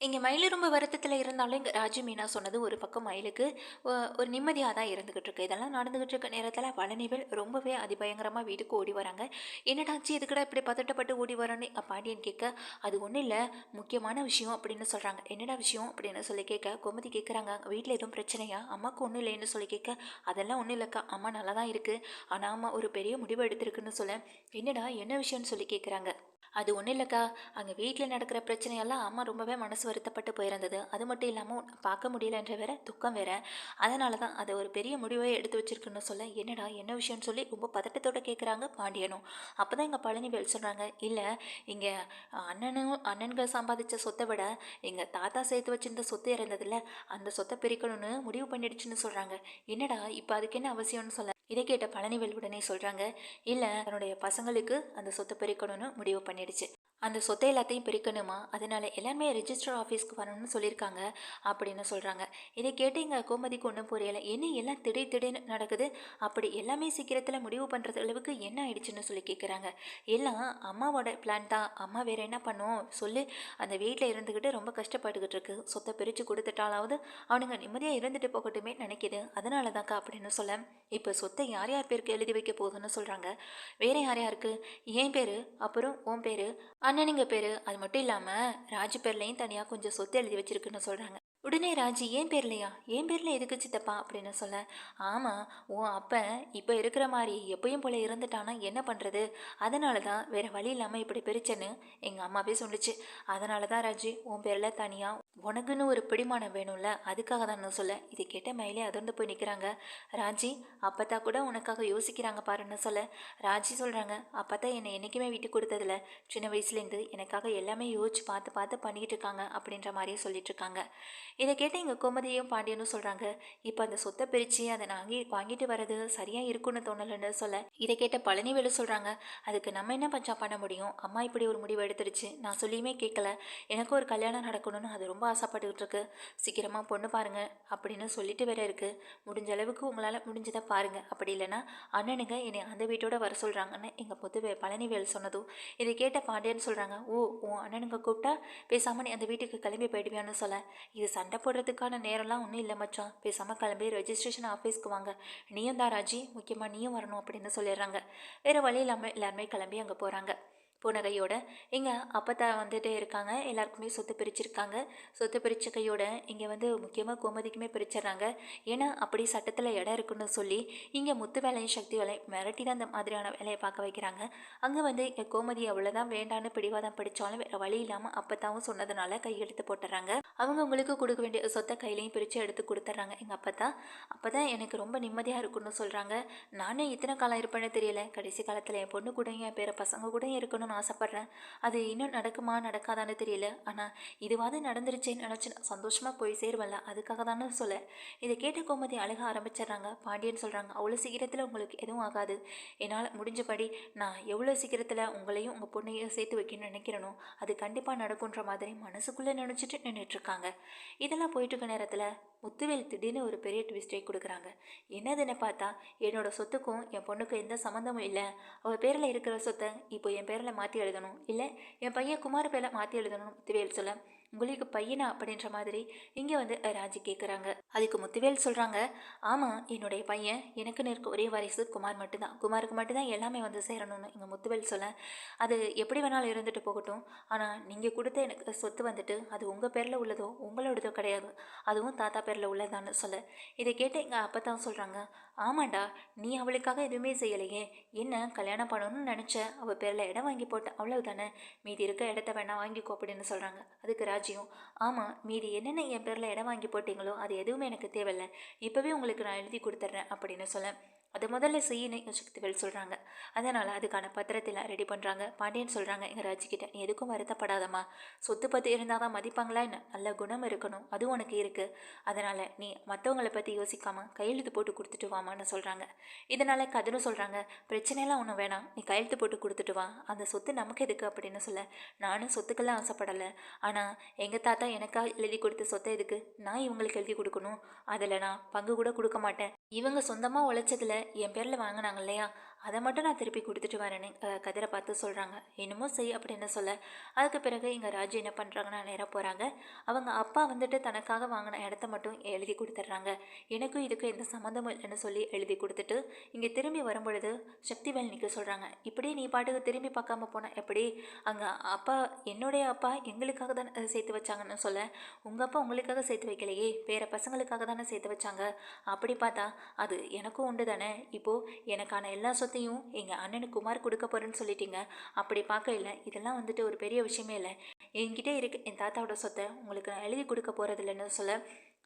இங்கே மயில் ரொம்ப வருத்தத்தில் இருந்தாலும் இங்கே ராஜு மீனா சொன்னது ஒரு பக்கம் மயிலுக்கு ஒரு நிம்மதியாக தான் இருந்துக்கிட்டு இருக்கு. இதெல்லாம் நடந்துக்கிட்டு இருக்க நேரத்தில் பழனிவேல் ரொம்பவே அதிபயங்கரமாக வீட்டுக்கு ஓடி வராங்க. என்னடாச்சு இதுக்கடா இப்படி பதட்டப்பட்டு ஓடி வரேன்னு பாண்டியன் கேட்க அது ஒன்றும் இல்லை. முக்கியமான விஷயம் அப்படின்னு சொல்கிறாங்க என்னடா விஷயம்? அப்படின்னு சொல்லி கேட்க கோமதி கேட்குறாங்க வீட்டில் எதுவும் பிரச்சனையா? அம்மாவுக்கு ஒன்றும் இல்லைன்னு சொல்லி கேட்க அதெல்லாம் ஒன்றும் இல்லைக்கா. அம்மா நல்லா தான் இருக்குது ஆனால் அம்மா ஒரு பெரிய முடிவு எடுத்திருக்குன்னு சொல்ல என்னடா? என்ன விஷயம்னு சொல்லி கேட்குறாங்க அது ஒன்றும் இல்லைக்கா. அங்கே வீட்டில் நடக்கிற பிரச்சனையெல்லாம் அம்மா ரொம்பவே மனசு வருத்தப்பட்டு போயிருந்தது. அது மட்டும் இல்லாமல் பார்க்க முடியலன்ற வேற துக்கம் வேற. அதனால தான் அதை ஒரு பெரிய முடிவை எடுத்து வச்சிருக்குன்னு சொல்ல என்னடா என்ன விஷயம்னு சொல்லி ரொம்ப பதட்டத்தோட கேட்குறாங்க பாண்டியனும் அப்போ தான் எங்கள் பழனிவேல் சொல்கிறாங்க இல்லை இங்கே அண்ணனும் அண்ணன்கள் சம்பாதிச்ச சொத்தை விட எங்கள் தாத்தா சேர்த்து வச்சிருந்த சொத்து இறந்ததில்ல அந்த சொத்தை பிரிக்கணும்னு முடிவு பண்ணிடுச்சுன்னு சொல்கிறாங்க என்னடா இப்போ அதுக்கு என்ன அவசியம்னு சொல்ல இதை கேட்ட பழனிவேல் உடனே சொல்கிறாங்க இல்லை தன்னுடைய பசங்களுக்கு அந்த சொத்தை பிரிக்கணும்னு முடிவு பண்ணிடுச்சு. அந்த சொத்தை எல்லாத்தையும் பிரிக்கணுமா? அதனால எல்லாருமே ரெஜிஸ்டர் ஆஃபீஸ்க்கு வரணும்னு சொல்லியிருக்காங்க அப்படின்னு சொல்கிறாங்க இதை கேட்டு இங்கே கோமதிக்கு ஒன்றும் புரியலை. என்ன எல்லாம் திடீர் திடீர்னு நடக்குது? அப்படி எல்லாமே சீக்கிரத்தில் முடிவு பண்ணுறது அளவுக்கு என்ன ஆயிடுச்சுன்னு சொல்லி கேட்குறாங்க எல்லாம் அம்மாவோட பிளான் தான். அம்மா வேறு என்ன பண்ணும்? சொல்லி. அந்த வீட்டில் இருந்துக்கிட்டு ரொம்ப கஷ்டப்பட்டுக்கிட்டு இருக்கு. சொத்தை பிரித்து கொடுத்துட்டாலாவது அவனுங்க நிம்மதியாக இருந்துட்டு போகட்டுமே நினைக்கிது. அதனால தான்க்கா அப்படின்னு சொல்ல இப்போ சொத்தை யார் யார் பேருக்கு எழுதி வைக்க போகுதுன்னு சொல்கிறாங்க வேறு யார் யாருக்கு? என் பேர் அப்புறம் உன் பேர் அண்ணனுங்க பேர். அது மட்டும் இல்லாமல் ராஜு பேர்லையும் தனியாக கொஞ்சம் சொத்து எழுதி வச்சிருக்குன்னு சொல்கிறாங்க உடனே ராஜி ஏன் பேர்லையா? என் பேரில் எதுக்கு சித்தப்பா? அப்படின்னு சொல்ல ஆமாம் உன் அப்பன் இப்போ இருக்கிற மாதிரி எப்பயும் போல இருந்துட்டானா என்ன பண்ணுறது அதனால தான் வேறு வழி இல்லாமல் இப்படி பிரிச்சேன்னு எங்கள் அம்மாவே சொல்லுச்சு. அதனால தான் ராஜி உன் பேரில் தனியாக உனக்குன்னு ஒரு பிடிமானம் வேணும்ல அதுக்காக தான் நான் சொல்ல. இதை கேட்ட மேலே அதிர்ந்து போய் நிற்கிறாங்க ராஜி அப்பத்தா கூட உனக்காக யோசிக்கிறாங்க பாருன்னு சொல்ல. ராஜி சொல்கிறாங்க அப்பத்தா என்னை என்றைக்குமே விட்டு கொடுத்ததில்ல. சின்ன வயசுலேருந்து எனக்காக எல்லாமே யோசிச்சு பார்த்து பார்த்து பண்ணிகிட்டு இருக்காங்க அப்படின்ற மாதிரியே சொல்லிட்டு இருக்காங்க. இதை கேட்டு எங்கள் கோமதியும் பாண்டியனும் சொல்கிறாங்க இப்போ அந்த சொத்தை பிரித்து அதை வாங்கி வாங்கிட்டு வர்றது சரியாக இருக்குன்னு தோணலைன்னு சொல்ல. இதை கேட்ட பழனிவேலு சொல்கிறாங்க அதுக்கு நம்ம என்ன பஞ்சா பண்ண முடியும்? அம்மா இப்படி ஒரு முடிவு எடுத்துருச்சு. நான் சொல்லியுமே கேட்கல. எனக்கும் ஒரு கல்யாணம் நடக்கணும்னு அது ரொம்ப ஆசைப்பட்டுக்கிட்டு இருக்கு. சீக்கிரமாக பொண்ணு பாருங்கள் அப்படின்னு சொல்லிட்டு வேற இருக்குது முடிஞ்ச அளவுக்கு உங்களால் முடிஞ்சதை பாருங்க. அப்படி இல்லைன்னா அண்ணனுங்க என்னை அந்த வீட்டோட வர சொல்கிறாங்கன்னு எங்கள் பொதுவே பழனிவேல் சொன்னதும் இதை கேட்ட பாண்டியன்னு சொல்கிறாங்க ஓ உன் அண்ணனுங்க கூப்பிட்டா பேசாமல் நீ அந்த வீட்டுக்கு கிளம்பி போயிடுவியான்னு சொல்ல. இது சண்டை போடுறதுக்கான நேரம்லாம் ஒன்றும் இல்லை மச்சான். பேசாமல் கிளம்பி ரெஜிஸ்ட்ரேஷன் ஆஃபீஸ்க்கு வாங்க. நீயும் தான் ராஜி. முக்கியமாக நீயும் வரணும் அப்படின்னு சொல்லிடுறாங்க. வேறு வழி இல்லாமல் எல்லாருமே கிளம்பி அங்கே போகிறாங்க புனகையோட இங்கே அப்பத்தா வந்துட்டே இருக்காங்க. எல்லாருக்குமே சொத்து பிரிச்சிருக்காங்க. சொத்து பிரிச்ச கையோட இங்கே வந்து முக்கியமாக கோமதிக்குமே பிரிச்சிடுறாங்க ஏன்னா அப்படி சட்டத்தில் இடம் இருக்குன்னு சொல்லி இங்கே முத்து வேலையும் சக்தி வேலையும் மிரட்டி தான் இந்த மாதிரியான வேலையை பார்க்க வைக்கிறாங்க. அங்கே வந்து இங்கே கோமதி அவ்வளோதான் வேண்டான்னு பிடிவாதம் படித்தாலும் வேறு வழி இல்லாமல் அப்பத்தாவும் சொன்னதுனால கையெழுத்து போட்டுறாங்க. அவங்க உங்களுக்கு கொடுக்க வேண்டிய சொத்தை கையிலையும் பிரித்து எடுத்து கொடுத்துட்றாங்க எங்கள் அப்பத்தா. அப்போ தான் எனக்கு ரொம்ப நிம்மதியாக இருக்குன்னு சொல்கிறாங்க நானே இத்தனை காலம் இருப்பேன்னு தெரியல. கடைசி காலத்தில் என் பொண்ணு கூட என் பேர பசங்க கூட இருக்கணும்னு ஆசைப்பட்றேன். அது இன்னும் நடக்குமா நடக்காதான்னு தெரியல. ஆனால் இதுவாது நடந்துருச்சேன்னு நினச்சி நான் சந்தோஷமாக போய் சேருவல்ல அதுக்காக தானே சொல்ல. இதை கேட்ட கோமதி அழக ஆரம்பிச்சிடுறாங்க. பாண்டியன் சொல்கிறாங்க அவ்வளோ சீக்கிரத்தில் உங்களுக்கு எதுவும் ஆகாது. என்னால் முடிஞ்சபடி நான் எவ்வளோ சீக்கிரத்தில் உங்களையும் உங்கள் பொண்ணையும் சேர்த்து வைக்கணும்னு நினைக்கிறேனோ அது கண்டிப்பாக நடக்குன்ற மாதிரி மனசுக்குள்ளே நினச்சிட்டு நின்றுட்டுருக்காங்க இதெல்லாம் போயிட்டு இருக்க நேரத்தில் முத்துவேல் திடீர்னு ஒரு பெரிய ட்விஸ்டே கொடுக்குறாங்க. என்னதுன்னு பார்த்தா என்னோட சொத்துக்கும் என் பொண்ணுக்கும் எந்த சம்மந்தமும் இல்லை. அவள் பேரில் இருக்கிற சொத்தை இப்போ என் பேரில் மாற்றி எழுதணும். இல்லை என் பையன் குமார் பேரில் மாற்றி எழுதணும் முத்துவேல் சொல்ல உங்களுக்கு பையனா அப்படின்ற மாதிரி இங்கே வந்து ராஜி கேட்குறாங்க அதுக்கு முத்துவேல் சொல்கிறாங்க ஆமாம் என்னுடைய பையன் எனக்குன்னு இருக்க ஒரே வாரிசு குமார் மட்டும்தான். குமாருக்கு மட்டும்தான் எல்லாமே வந்து சேரணும்னு இங்கே முத்துவேல் சொல்ல. அது எப்படி வேணாலும் இருந்துட்டு போகட்டும். ஆனால் நீங்கள் கொடுத்த எனக்கு சொத்து வந்துட்டு அது உங்கள் பேரில் உள்ளதோ உங்களோடதோ கிடையாது. அதுவும் தாத்தா பேரில் உள்ளதான்னு சொல்ல. இதை கேட்டு எங்கள் அப்பா தான் சொல்கிறாங்க ஆமாண்டா நீ அவளுக்காக எதுவுமே செய்யலையே. என்ன கல்யாணம் பண்ணணும்னு நினச்ச? அவள் பேரில் இடம் வாங்கி போட்ட அவ்வளவுதானே? மீதி இருக்க இடத்த வேணா வாங்கிக்கோ அப்படின்னு சொல்கிறாங்க அதுக்கு ராஜியும். ஆமாம் மீதி என்னென்ன என் பேரில் இடம் வாங்கி போட்டிங்களோ அது எதுவுமே எனக்கு தேவையில்லை. இப்போவே உங்களுக்கு நான் எழுதி கொடுத்துட்றேன் அப்படின்னு சொல்ல அது முதல்ல செய்யணும் சக்திவேல் சொல்கிறாங்க அதனால் அதுக்கான பத்திரத்தில் ரெடி பண்ணுறாங்க பாண்டியன் சொல்கிறாங்க எங்கள் ராஜிக்கிட்ட நீ எதுக்கும் வருத்தப்படாதம்மா. சொத்து பற்றி இருந்தால் தான் மதிப்பாங்களா என்ன? நல்ல குணம் இருக்கணும். அதுவும் உனக்கு இருக்குது அதனால் நீ மற்றவங்களை பற்றி யோசிக்காமல் கையெழுத்து போட்டு கொடுத்துட்டு வாமான்னு சொல்கிறாங்க இதனால் கதனும் சொல்கிறாங்க பிரச்சனையெல்லாம் ஒன்றும் வேணாம். நீ கையெழுத்து போட்டு கொடுத்துட்டு வா. அந்த சொத்து நமக்கு எதுக்கு அப்படின்னு சொல்ல. நானும் சொத்துக்கெல்லாம் ஆசைப்படலை. ஆனால் எங்கள் தாத்தா எனக்காக எழுதி கொடுத்த சொத்தை எதுக்கு? நான் இவங்களுக்கு எழுதி கொடுக்கணும். அதில் நான் பங்கு கூட கொடுக்க மாட்டேன். இவங்க சொந்தமாக உழைச்சதில் என் பேரில் வாங்கினாங்க இல்லையா? அதை மட்டும் நான் திருப்பி கொடுத்துட்டு வரேன்னு கதிரை பார்த்து சொல்கிறாங்க என்னமோ செய் அப்படின்னு சொல்ல? அதுக்கு பிறகு இங்கே ராஜு என்ன பண்ணுறாங்கன்னா நேராக போகிறாங்க அவங்க அப்பா வந்துட்டு தனக்காக வாங்கின இடத்த மட்டும் எழுதி கொடுத்துட்றாங்க. எனக்கும் இதுக்கும் எந்த சம்மந்தமும் இல்லைன்னு சொல்லி எழுதி கொடுத்துட்டு இங்கே திரும்பி வரும்பொழுது சக்திவேல் நிற்க சொல்கிறாங்க இப்படியே நீ பாட்டுக்கு திரும்பி பார்க்காம போனால் எப்படி? அங்கே அப்பா என்னுடைய அப்பா எங்களுக்காக தானே சேர்த்து வச்சாங்கன்னு சொல்ல உங்கள் அப்பா உங்களுக்காக சேர்த்து வைக்கலையே வேறு பசங்களுக்காக தானே சேர்த்து வச்சாங்க. அப்படி பார்த்தா அது எனக்கும் உண்டு தானே. இப்போது எனக்கான எல்லா சொத்தையும் எங்கள் அண்ணனு குமார் கொடுக்க போகிறேன்னு சொல்லிட்டீங்க. அப்படி பார்க்கல இதெல்லாம் வந்துட்டு ஒரு பெரிய விஷயமே இல்லை. என்கிட்ட இருக்க. என் தாத்தாவோட சொத்தை உங்களுக்கு நான் எழுதி கொடுக்க போகிறதில்லன்னு சொல்ல.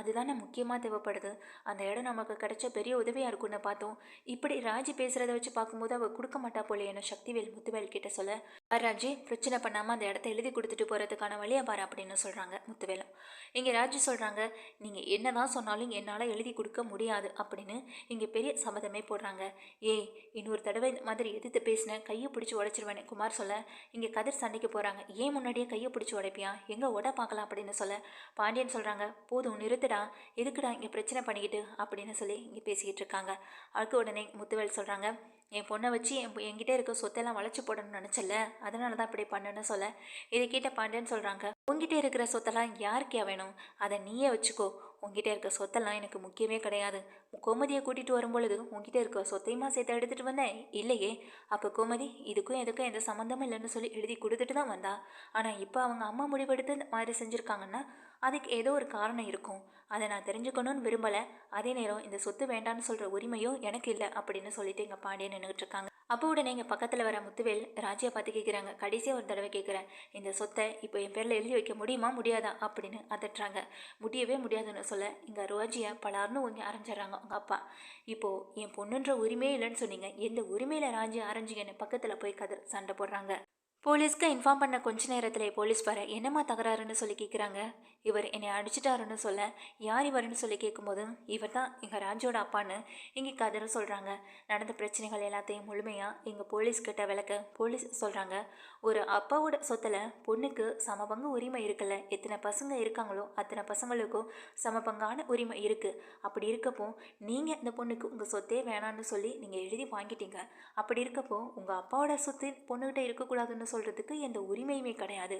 அதுதானே முக்கியமாக தேவைப்படுது. அந்த இடம் நமக்கு கிடைச்ச பெரிய உதவியாக இருக்கும்னு பார்த்தோம். இப்படி ராஜி பேசுகிறத வச்சு பார்க்கும்போது அவள் கொடுக்க மாட்டா போலேன்னு சக்திவேல் முத்துவேல் கிட்ட சொல்ல. ராஜி பிரச்சனை பண்ணாமல் அந்த இடத்த எழுதி கொடுத்துட்டு போகிறதுக்கான வழியை பாரு அப்படின்னு சொல்கிறாங்க முத்துவேலம் இங்கே ராஜி சொல்கிறாங்க நீங்கள் என்ன தான் சொன்னாலும் என்னால் எழுதி கொடுக்க முடியாது அப்படின்னு இங்கே பெரிய சம்மதமே போடுறாங்க. ஏய் இன்னொரு தடவை இந்த மாதிரி எதிர்த்து பேசினேன் கையை பிடிச்சி உடைச்சிருவேன் குமார் சொல்ல. இங்கே கதிர் சண்டைக்கு போகிறாங்க ஏன் முன்னாடியே கையை பிடிச்சி உடைப்பியா? எங்கே உட பார்க்கலாம் அப்படின்னு சொல்ல. பாண்டியன் சொல்கிறாங்க போதும் நிறுத்துடா. எதுக்குடா இங்கே பிரச்சனை பண்ணிக்கிட்டு? அப்படின்னு சொல்லி இங்கே பேசிக்கிட்டு இருக்காங்க. அதுக்கு உடனே முத்துவேல் சொல்கிறாங்க என் பொண்ணை வச்சு என் என்கிட்ட இருக்க சொத்தெல்லாம் வளைச்சு போடணும்னு நினச்சல அதனால தான் இப்படி பண்ணுன்னு சொல்ல. இதை கேட்ட பாண்டியன் சொல்கிறாங்க உங்ககிட்ட இருக்கிற சொத்தெல்லாம் யாருக்கே வேணும்? அதை நீயே வச்சுக்கோ. உங்ககிட்ட இருக்க சொத்தெல்லாம் எனக்கு முக்கியமே கிடையாது. கோமதியை கூட்டிகிட்டு வரும்பொழுது உங்ககிட்ட இருக்க சொத்தையுமா சேர்த்து எடுத்துகிட்டு வந்தேன்? இல்லையே. அப்போ கோமதி இதுக்கும் எதுக்கும் எந்த சம்மந்தமும் இல்லைன்னு சொல்லி எழுதி கொடுத்துட்டு தான் வந்தா. ஆனால் இப்போ அவங்க அம்மா முடிவெடுத்து இந்த மாதிரி செஞ்சுருக்காங்கன்னா அதுக்கு ஏதோ ஒரு காரணம் இருக்கும். அதை நான் தெரிஞ்சுக்கணும்னு விரும்பலை. அதே நேரம் இந்த சொத்து வேண்டான்னு சொல்கிற உரிமையும் எனக்கு இல்லை அப்படின்னு சொல்லிட்டு எங்கள் பாண்டியன் நின்றுட்டு இருக்காங்க. அப்போ உடனே எங்கள் பக்கத்தில் வர முத்துவேல் ராஜியை பார்த்து கேட்குறாங்க கடைசியாக ஒரு தடவை கேட்குறேன் இந்த சொத்தை இப்போ என் பேரில் எழுதி வைக்க முடியுமா? முடியாதா? அப்படின்னு அதட்டுறாங்க. முடியவே முடியாதுன்னு சொல்ல இங்கே ரோஜியை பலார்னு ஒங்கி அரைஞ்சிடுறாங்க அவங்க அப்பா. இப்போது என் பொண்ணுன்ற உரிமையே இல்லைன்னு சொன்னீங்க. எந்த உரிமையில் ராஜியை அரைஞ்சிங்கன்னு பக்கத்தில் போய் கதிர் சண்டை போடுறாங்க. போலீஸ்க்கு இன்ஃபார்ம் பண்ண கொஞ்ச நேரத்தில் போலீஸ் வர என்னம்மா தகராறுன்னு சொல்லி கேட்குறாங்க இவர் என்னை அடிச்சிட்டாருன்னு சொல்ல யார் இவருன்னு சொல்லி கேட்கும்போது இவர் தான் எங்கள் ராஜோட அப்பான்னு இங்கே கதிரும் சொல்கிறாங்க நடந்த பிரச்சனைகள் எல்லாத்தையும் முழுமையாக எங்கள் போலீஸ்கிட்ட விளக்க போலீஸ் சொல்கிறாங்க ஒரு அப்பாவோட சொத்தில் பொண்ணுக்கு சமபங்கு உரிமை இருக்குல்ல எத்தனை பசங்க இருக்காங்களோ அத்தனை பசங்களுக்கும் சமபங்கான உரிமை இருக்குது அப்படி இருக்கப்போ நீங்கள் இந்த பொண்ணுக்கு உங்கள் சொத்தே வேணான்னு சொல்லி நீங்கள் எழுதி வாங்கிட்டீங்க. அப்படி இருக்கப்போ உங்கள் அப்பாவோட சொத்து பொண்ணுக்கிட்ட இருக்கக்கூடாதுன்னு சொல்கிறதுக்கு எந்த உரிமையுமே கிடையாது.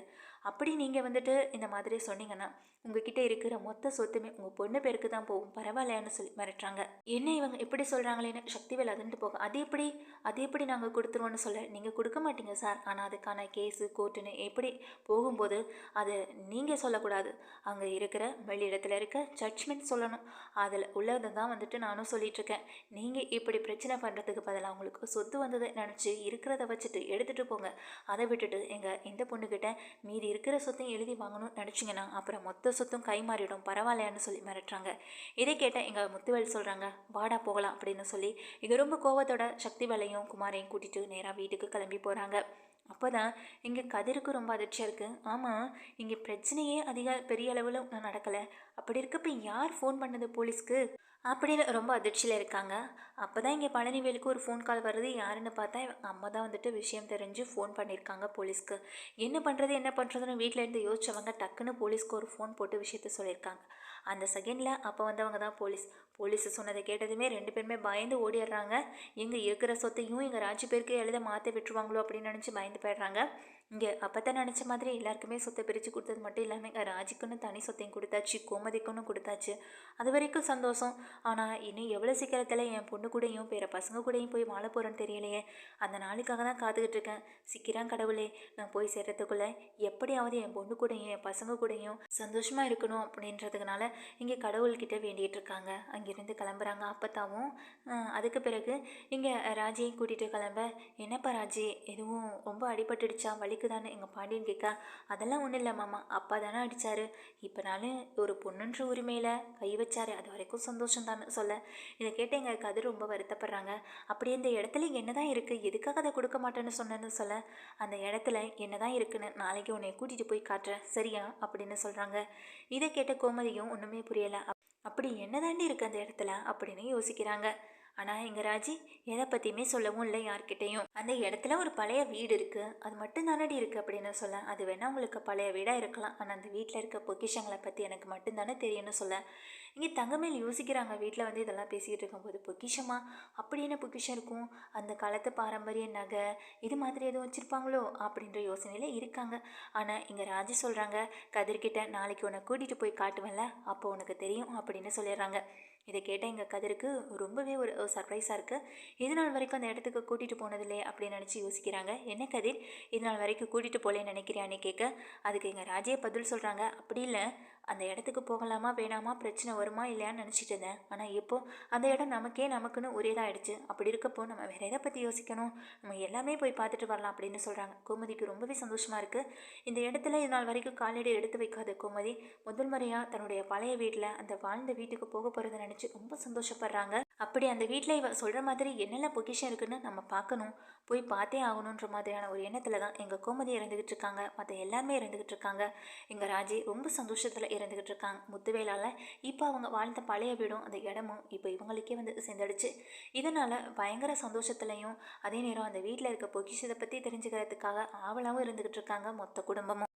அப்படி நீங்கள் வந்துட்டு இந்த மாதிரி சொன்னீங்கன்னா உங்ககிட்ட இருக்கிற மொத்த சொத்துமே உங்கள் பொண்ணு பேருக்கு தான் போகும். பரவாயில்லையான்னு சொல்லி மிரட்டுறாங்க. என்ன இவங்க எப்படி சொல்கிறாங்களேன்னு சக்திவேல் அதுன்ட்டு போக அது எப்படி அது எப்படி நாங்கள் கொடுத்துருவோன்னு சொல்ல நீங்கள் கொடுக்க மாட்டீங்க சார். ஆனால் அதுக்கான கேஸு கோர்ட்டுன்னு எப்படி போகும்போது அது நீங்கள் சொல்லக்கூடாது. அங்கே இருக்கிற வெளியிடத்தில் இருக்க ஜட்ஜ்மெண்ட் சொல்லணும். அதில் உள்ளதை தான் வந்துட்டு நானும் சொல்லிகிட்ருக்கேன் இருக்கேன். நீங்கள் இப்படி பிரச்சனை பண்ணுறதுக்கு பதிலாக உங்களுக்கு சொத்து வந்ததை நினச்சி இருக்கிறத வச்சுட்டு எடுத்துகிட்டு போங்க. அதை விட்டுட்டு எங்கள் இந்த பொண்ணுக்கிட்ட மீதி இருக்கிற சொத்தையும் எழுதி வாங்கணும்னு நினச்சிங்கன்னா அப்புறம் மொத்த சொத்தும் கை மாறிடும் பரவாயில்லையான்னு சொல்லி மிரட்டுறாங்க. இதை கேட்ட எங்கள் முத்துவேல் சொல்கிறாங்க வாடா போகலாம் அப்படின்னு சொல்லி. இது ரொம்ப கோவத்தோட சக்தி வேலையும் குமாரையும் கூட்டிகிட்டு நேராக வீட்டுக்கு கிளம்பி போகிறாங்க அப்போ தான் இங்கே கதிருக்கு ரொம்ப அதிர்ச்சியாக இருக்குது ஆமாம் இங்கே பிரச்சனையே அதிக பெரிய அளவில் நடக்கலை. அப்படி இருக்கப்ப யார் ஃபோன் பண்ணது போலீஸ்க்கு? அப்படின்னு ரொம்ப அதிர்ச்சியில் இருக்காங்க. அப்போ தான் இங்கே பழனிவேலுக்கு ஒரு ஃபோன் கால் வருது. யாருன்னு பார்த்தா அம்மா தான் வந்துட்டு விஷயம் தெரிஞ்சு ஃபோன் பண்ணியிருக்காங்க போலீஸ்க்கு என்ன பண்ணுறது என்ன பண்ணுறதுன்னு வீட்டில் இருந்து யோசிச்சவங்க டக்குன்னு போலீஸ்க்கு ஒரு ஃபோன் போட்டு விஷயத்த சொல்லியிருக்காங்க அந்த செகண்டில் அப்போ வந்தவங்க தான் போலீஸ் போலீஸ் சொன்னதை கேட்டதுமே ரெண்டு பேருமே பயந்து ஓடிடுறாங்க. எங்கே இருக்கிற சொத்தையும் எங்கள் ராஜு பேருக்கு எழுத மாற்றி விட்டுருவாங்களோ அப்படின்னு நினச்சி பயந்து போயிடுறாங்க. இங்கே அப்போ தான் நினச்ச மாதிரி எல்லாருக்குமே சொத்தை பிரித்து கொடுத்தது மட்டும் இல்லாமல் ராஜிக்குன்னு தனி சொத்தையும் கொடுத்தாச்சு கோமதிக்குன்னு கொடுத்தாச்சு. அது வரைக்கும் சந்தோஷம். ஆனால் இன்னும் எவ்வளோ சீக்கிரத்தில் என் பொண்ணு கூடயும் பிற பசங்க கூடயும் போய் வாழ போகிறேன்னு தெரியலையே. அந்த நாளுக்காக தான் காத்துக்கிட்டு இருக்கேன். சிக்கிறான் கடவுளே நான் போய் சேர்றதுக்குள்ளே எப்படியாவது என் பொண்ணு கூடயும் என் பசங்க கூடயும் சந்தோஷமாக இருக்கணும் அப்படின்றதுனால இங்கே கடவுள்கிட்ட வேண்டிகிட்டு இருக்காங்க. அங்கேருந்து கிளம்புறாங்க அப்பத்தாவும். அதுக்கு பிறகு இங்கே ராஜியை கூட்டிகிட்டு கிளம்ப. என்னப்பா ராஜி எதுவும் ரொம்ப அடிபட்டுடுச்சா? வலிக்குதான்னு எங்கள் பாண்டியன் கேட்க அதெல்லாம் ஒன்றும் இல்லை மாமா அப்பா தானே அடித்தாரு நான் ஒரு பொண்ணுன்ற உரிமையில் கை வச்சாரு அது வரைக்கும் சந்தோஷம் தானே சொல்ல. இதை கேட்டு எங்கள் கதிர் ரொம்ப வருத்தப்படுறாங்க. அப்படி இந்த இடத்துல என்ன தான் இருக்குது எதுக்காக அதை கொடுக்க மாட்டேன்னு சொன்னேன்னு சொல்ல. அந்த இடத்துல என்ன தான் இருக்குன்னு நாளைக்கு உன்னை கூட்டிகிட்டு போய் காட்டுறேன் சரியா? அப்படின்னு சொல்கிறாங்க இதை கேட்ட கோமதியும் ஒன்றுமே புரியலை. அப்படி என்ன தாண்டி இருக்குது அந்த இடத்துல? அப்படின்னு யோசிக்கிறாங்க. ஆனால் எங்கள் ராஜி எதை பற்றியுமே சொல்லவும் இல்லை யார்கிட்டையும். அந்த இடத்துல ஒரு பழைய வீடு இருக்குது அது மட்டும் தானடி இருக்குது அப்படின்னு சொல்ல. அது வேணால் உங்களுக்கு பழைய வீடாக இருக்கலாம். ஆனால் அந்த வீட்டில் இருக்க பொக்கிஷங்களை பற்றி எனக்கு மட்டும்தானே தெரியும்னு சொல்ல. இங்கே தங்கமேல் யோசிக்கிறாங்க. வீட்டில் வந்து இதெல்லாம் பேசிக்கிட்டு இருக்கும்போது பொக்கிஷமா? அப்படி என்ன பொக்கிஷம் இருக்கும்? அந்த காலத்து பாரம்பரிய நகை இது மாதிரி எதுவும் வச்சுருப்பாங்களோ? அப்படின்ற யோசனையில் இருக்காங்க. ஆனால் இங்கே ராஜி சொல்கிறாங்க கதிர்கிட்ட நாளைக்கு உன்னை கூட்டிகிட்டு போய் காட்டுவேன்ல. அப்போ உனக்கு தெரியும் அப்படின்னு சொல்லிடுறாங்க. இதை கேட்ட எங்கள் கதிருக்கு ரொம்பவே ஒரு சர்ப்ரைஸாக இருக்குது இது நாள் வரைக்கும் அந்த இடத்துக்கு கூட்டிகிட்டு போனதில்லை அப்படின்னு நினச்சி யோசிக்கிறாங்க. என்ன கதிர் இது நாள் வரைக்கும் கூட்டிகிட்டு போகலன்னு நினைக்கிறியான்னு கேட்க அதுக்கு எங்கள் ராஜே பதில் சொல்கிறாங்க அப்படி இல்லை. அந்த இடத்துக்கு போகலாமா வேணாமா பிரச்சனை வருமா இல்லையான்னு நினச்சிட்டு இருந்தேன். ஆனால் இப்போ அந்த இடம் நமக்கே நமக்குன்னு ஒரேதாக ஆயிடுச்சு அப்படி இருக்கப்போ நம்ம வேற எதை பற்றி யோசிக்கணும்? நம்ம எல்லாமே போய் பார்த்துட்டு வரலாம் அப்படின்னு சொல்கிறாங்க கோமதிக்கு ரொம்பவே சந்தோஷமாக இருக்குது இந்த இடத்துல இது நாள் வரைக்கும் காலடி எடுத்து வைக்காத கோமதி முதல் முறையாக தன்னுடைய பழைய வீட்டில் அந்த வாழ்ந்த வீட்டுக்கு போக போகிறத நினச்சி ரொம்ப சந்தோஷப்படுறாங்க. அப்படி அந்த வீட்டில் இவ சொல்கிற மாதிரி என்னென்ன பொக்கிஷன் இருக்குன்னு நம்ம பார்க்கணும் போய் பார்த்தே ஆகணுன்ற மாதிரியான ஒரு எண்ணத்தில் தான் எங்கள் கோமதி இறந்துக்கிட்டு இருக்காங்க. மற்ற எல்லாருமே இறந்துக்கிட்டு இருக்காங்க. எங்கள் ராஜி ரொம்ப சந்தோஷத்தில் இறந்துக்கிட்டு இருக்காங்க. முத்துவேலால் இப்போ அவங்க வாழ்ந்த பழைய வீடும் அந்த இடமும் இப்போ இவங்களுக்கே வந்து சேர்ந்துடுச்சு இதனால் பயங்கர சந்தோஷத்துலையும் அதே நேரம் அந்த வீட்டில் இருக்க பொக்கிஷத்தை பற்றி தெரிஞ்சுக்கிறதுக்காக ஆவலாகவும் இருந்துக்கிட்டு இருக்காங்க மொத்த குடும்பமும்.